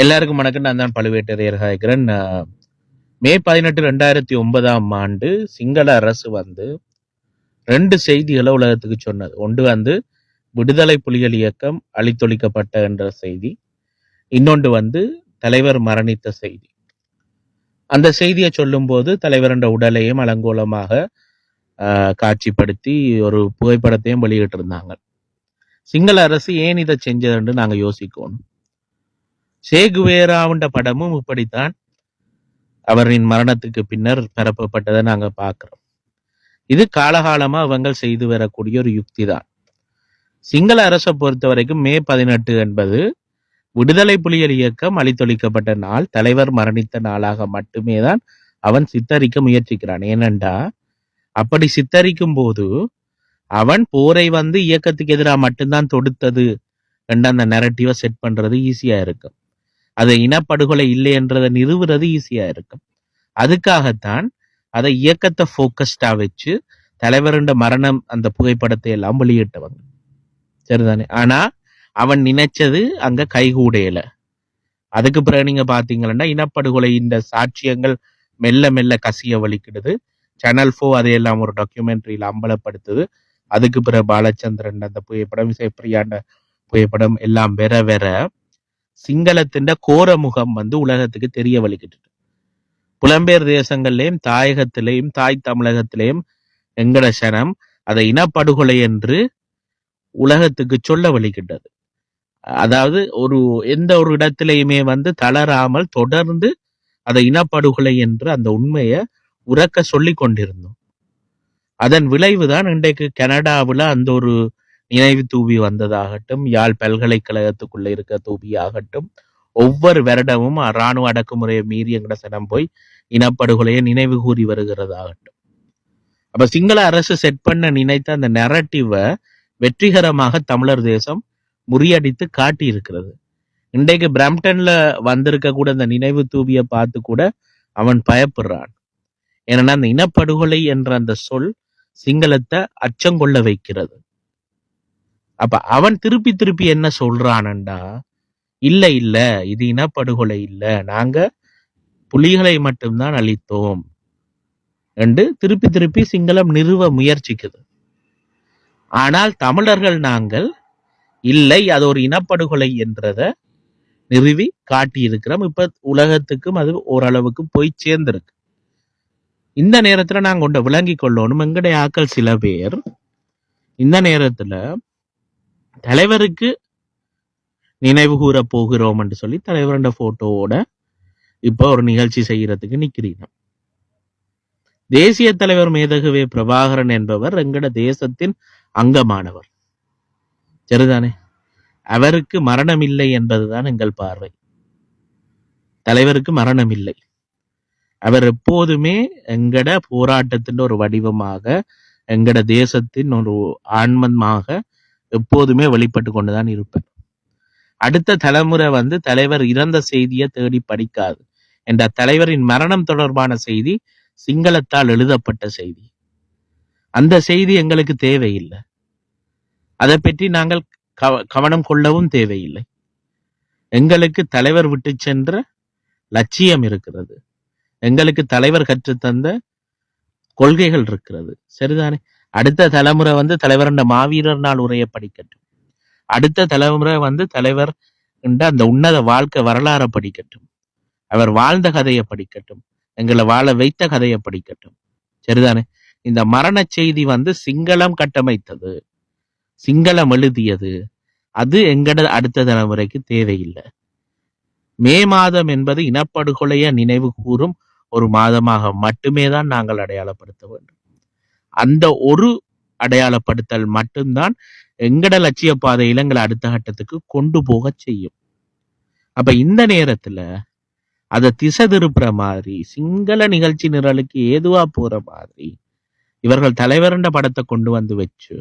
எல்லாருக்கும் வணக்கம். நான் தான் பழுவேட்டரையர் ஹாய்கிறன் மே பதினெட்டு ரெண்டாயிரத்தி ஒன்பதாம் ஆண்டு சிங்கள அரசு வந்து ரெண்டு செய்திகளை உலகத்துக்கு சொன்னது. ஒன்று வந்து விடுதலை புலிகள் இயக்கம் அழித்தொழிக்கப்பட்ட என்ற செய்தி. இன்னொன்று வந்து தலைவர் மரணித்த செய்தி. அந்த செய்தியை சொல்லும்போது தலைவர் என்ற உடலையும் அலங்கோலமாக காட்சிப்படுத்தி ஒரு புகைப்படத்தையும் வெளியிட்டிருந்தாங்க. சிங்கள அரசு ஏன் இதை செஞ்சதுன்னு நாங்கள் யோசிக்கணும். சேகுவேராவுண்ட படமும் இப்படித்தான். அவரின் மரணத்துக்கு பின்னர் பரப்பப்பட்டதை நாங்க பார்க்கிறோம். இது காலகாலமா அவங்க செய்து வரக்கூடிய ஒரு யுக்தி தான் சிங்கள அரசை பொறுத்த வரைக்கும் மே பதினெட்டு என்பது விடுதலை புலிகள் இயக்கம் அழித்தொழிக்கப்பட்ட நாள். தலைவர் மரணித்த நாளாக மட்டுமே தான் அவன் சித்தரிக்க முயற்சிக்கிறான். ஏனென்றா அப்படி சித்தரிக்கும் போது அவன் போரை வந்து இயக்கத்துக்கு எதிராக மட்டும்தான் தொடுத்தது. என்ற அந்த நெரட்டிவை செட் பண்றது ஈஸியா இருக்கும். அது இனப்படுகொலை இல்லை என்றதை நிறுவுறது ஈஸியா இருக்கும். அதுக்காகத்தான் அதை இயக்கத்தை ஃபோக்கஸ்டா வச்சு தலைவருண்ட மரணம் அந்த புகைப்படத்தை எல்லாம் வெளியிட்டவங்க. சரிதானே? ஆனா அவன் நினைச்சது அங்க கைகூடையில. அதுக்கு பிறகு நீங்க பாத்தீங்கன்னா இனப்படுகொலை இந்த சாட்சியங்கள் மெல்ல மெல்ல கசிய வலிக்கிடுது. சேனல் ஃபோ அதையெல்லாம் ஒரு டாக்குமெண்ட்ரியில அம்பலப்படுத்துது. அதுக்கு பிறகு பாலச்சந்திரன் அந்த புகைப்படம் இசைப்பிரியாண்ட புகைப்படம் எல்லாம் வெற வெற சிங்களத்தின் கோர முகம் வந்து உலகத்துக்கு தெரிய வலிக்கிட்டு புலம்பெயர் தேசங்கள்லயும் தாயகத்திலேயும் தாய் தமிழகத்திலேயும் எங்கட சனம் அதை இனப்படுகொலை என்று உலகத்துக்கு சொல்ல வலிக்கிட்டது அதாவது ஒரு எந்த ஒரு இடத்திலையுமே வந்து தளராமல் தொடர்ந்து அதை இனப்படுகொலை என்று அந்த உண்மையை உறக்க சொல்லி கொண்டிருந்தோம் அதன் விளைவுதான் இன்றைக்கு கனடாவில் அந்த ஒரு நினைவு தூவி வந்ததாகட்டும் யாழ் பல்கலைக்கழகத்துக்குள்ள இருக்க தூவி ஆகட்டும் ஒவ்வொரு வருடமும் இராணுவ அடக்குமுறையை மீறி எங்கட சனம் போய் இனப்படுகொலையை நினைவு கூறி வருகிறதாகட்டும். அப்ப சிங்கள அரசு செட் பண்ண நினைத்த அந்த நெரட்டிவை வெற்றிகரமாக தமிழர் தேசம் முறியடித்து காட்டி இருக்கிறது இன்றைக்கு பிரம்டன்ல வந்திருக்க கூட அந்த நினைவு தூவியை பார்த்து கூட அவன் பயப்படுறான். ஏன்னா அந்த இனப்படுகொலை என்ற அந்த சொல் சிங்களத்தை அச்சங்கொள்ள வைக்கிறது. அப்ப அவன் திருப்பி திருப்பி என்ன சொல்றானண்டா? இல்ல இல்ல இது இனப்படுகொலை இல்ல. நாங்க புலிகளை மட்டும்தான் அழித்தோம். என்று திருப்பி திருப்பி சிங்களம் நிறுவ முயற்சிக்குது. ஆனால் தமிழர்கள் நாங்கள் இல்லை அது ஒரு இனப்படுகொலை என்றத நிறுவி காட்டியிருக்கிறோம். இப்ப உலகத்துக்கும் அது ஓரளவுக்கு போய் சேர்ந்திருக்கு. இந்த நேரத்துல நாங்க ஒன்றை விளங்கி கொள்ளணும். எங்களுடைய ஆக்கள் சில பேர் இந்த நேரத்துல தலைவருக்கு நினைவு கூற போகிறோம் என்று சொல்லி தலைவரோட போட்டோவோட இப்போ ஒரு நிகழ்ச்சி செய்யறதுக்கு நிக்கிறீங்க. தேசிய தலைவர் மேதகுவே பிரபாகரன் என்பவர் எங்கட தேசத்தின் அங்கமானவர். சரிதானே? அவருக்கு மரணம் இல்லை என்பதுதான் எங்கள் பார்வை. தலைவருக்கு மரணம் இல்லை அவர் எப்போதுமே எங்கட போராட்டத்தின் ஒரு வடிவமாக எங்கட தேசத்தின் ஒரு ஆன்மமாக எப்போதுமே வெளிப்பட்டு கொண்டுதான் இருப்பேன். அடுத்த தலைமுறை வந்து தலைவர் இறந்த செய்தியை தேடி படிக்காது. என்ற தலைவரின் மரணம் தொடர்பான செய்தி சிங்களத்தால் எழுதப்பட்ட செய்தி. அந்த செய்தி எங்களுக்கு தேவையில்லை. அதை பற்றி நாங்கள் கவ- கவனம் கொள்ளவும் தேவையில்லை. எங்களுக்கு தலைவர் விட்டு சென்ற லட்சியம் இருக்கிறது. எங்களுக்கு தலைவர் கற்றுத்தந்த கொள்கைகள் இருக்கிறது. சரிதானே? அடுத்த தலைமுறை வந்து தலைவரண்ட மாவீரர் நாள் உரையை படிக்கட்டும் அடுத்த தலைமுறை வந்து தலைவர் என்ற அந்த உன்னத வாழ்க்கை வரலாறை படிக்கட்டும். அவர் வாழ்ந்த கதையை படிக்கட்டும். எங்களை வாழ வைத்த கதையை படிக்கட்டும். சரிதானே? இந்த மரண செய்தி வந்து சிங்களம் கட்டமைத்தது. சிங்களம் எழுதியது. அது எங்கட அடுத்த தலைமுறைக்கு தேவையில்லை. மே மாதம் என்பது இனப்படுகொலைய நினைவு கூறும் ஒரு மாதமாக மட்டுமே தான் நாங்கள் அடையாளப்படுத்த வேண்டும். அந்த ஒரு அடையாளப்படுத்தல் மட்டும்தான் எங்கட லட்சிய பாதையில எங்களை அடுத்த கட்டத்துக்கு கொண்டு போக செய்யும். அப்ப இந்த நேரத்துல அதை திசை திருப்புற மாதிரி சிங்கள நிகழ்ச்சி நிரலுக்கு ஏதுவா போற மாதிரி இவர்கள் தலைவரண்ட படத்தை கொண்டு வந்து வச்சு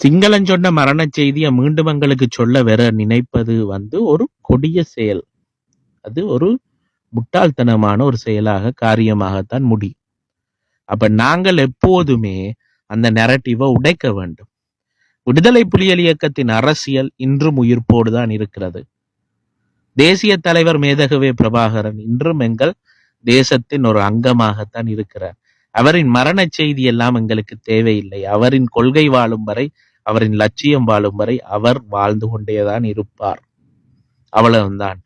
சிங்களம் சொன்ன மரண செய்தியை மீண்டும் எங்களுக்கு சொல்ல வர நினைப்பது வந்து ஒரு கொடிய செயல். அது ஒரு முட்டாள்தனமான ஒரு செயலாக காரியமாகத்தான் முடியும் அப்ப நாங்கள் எப்போதுமே அந்த நெரட்டிவை உடைக்க வேண்டும். விடுதலை புலிகள் இயக்கத்தின் அரசியல் இன்றும் உயிர்ப்போடு தான் இருக்கிறது. தேசிய தலைவர் மேதகவே பிரபாகரன் இன்றும் எங்கள் தேசத்தின் ஒரு அங்கமாகத்தான் இருக்கிறார். அவரின் மரண செய்தி எல்லாம் எங்களுக்கு தேவையில்லை. அவரின் கொள்கை வாழும் வரை அவரின் லட்சியம் வாழும் வரை அவர் வாழ்ந்து கொண்டேதான் இருப்பார். அவ்வளவுதான்.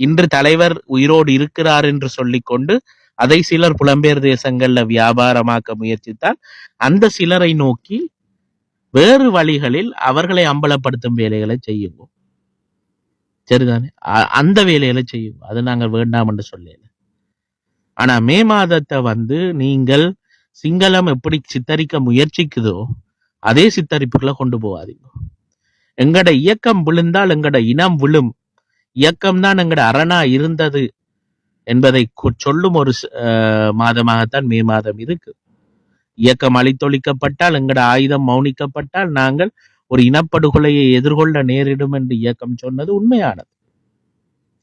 இன்று தலைவர் உயிரோடு இருக்கிறார் என்று சொல்லிக்கொண்டு அதை சிலர் புலம்பெயர் தேசங்கள்ல வியாபாரமாக்க முயற்சித்தால் அந்த சிலரை நோக்கி வேறு வழிகளில் அவர்களை அம்பலப்படுத்தும் வேலைகளை செய்யுவோம். சரிதானே? அ- அந்த வேலைகளை செய்யுவோம். அது நாங்கள் வேண்டாம் என்று சொல்லல. ஆனா மே மாதத்தை வந்து நீங்கள் சிங்களம் எப்படி சித்தரிக்க முயற்சிக்குதோ அதே சித்தரிப்புகளை கொண்டு போகாதீங்க. எங்கட இயக்கம் விழுந்தால் எங்கட இனம் விழும். இயக்கம் தான் எங்கட அரணா இருந்தது என்பதை சொல்லும் ஒரு அஹ் மாதமாகத்தான் மே மாதம் இருக்கு. இயக்கம் அழித்தொழிக்கப்பட்டால் எங்கட ஆயுதம் மௌனிக்கப்பட்டால் நாங்கள் ஒரு இனப்படுகொலையை எதிர்கொள்ள நேரிடும் என்று இயக்கம் சொன்னது உண்மையானது.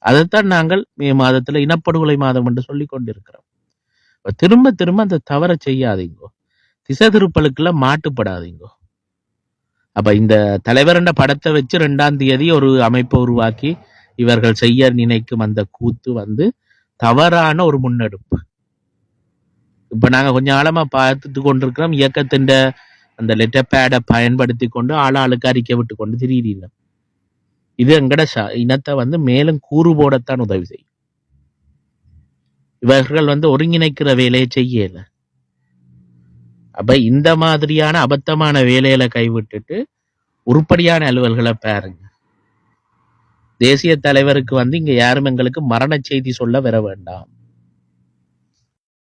அதைத்தான் நாங்கள் மே மாதத்துல இனப்படுகொலை மாதம் என்று சொல்லிக் கொண்டிருக்கிறோம். திரும்ப திரும்ப அந்த தவறை செய்யாதீங்கோ. திசை திருப்பலுக்குள்ள மாட்டுப்படாதீங்கோ. அப்ப இந்த தலைவரண்ட படத்தை வச்சு ரெண்டாம் தேதி ஒரு அமைப்பை உருவாக்கி இவர்கள் செய்ய நினைக்கும் அந்த கூத்து வந்து தவறான ஒரு முன்னெடுப்பு. இப்ப நாங்க கொஞ்ச ஆழமா பார்த்துட்டு கொண்டிருக்கிறோம். இயக்கத்தின் அந்த லெட்டர் பேடை பயன்படுத்தி கொண்டு ஆளாளுக்கு அறிக்கை விட்டு கொண்டு திரியிறீங்க. இது எங்கட இனத்தை வந்து மேலும் கூறு போடத்தான் உதவி செய்யும். இவர்கள் வந்து ஒருங்கிணைக்கிற வேலையை செய்யல. அப்ப இந்த மாதிரியான அபத்தமான வேலையில கைவிட்டுட்டு உருப்படியான அலுவல்களை பாருங்க. தேசிய தலைவருக்கு வந்து இங்க யாரும் எங்களுக்கு மரண செய்தி சொல்ல வர வேண்டாம்.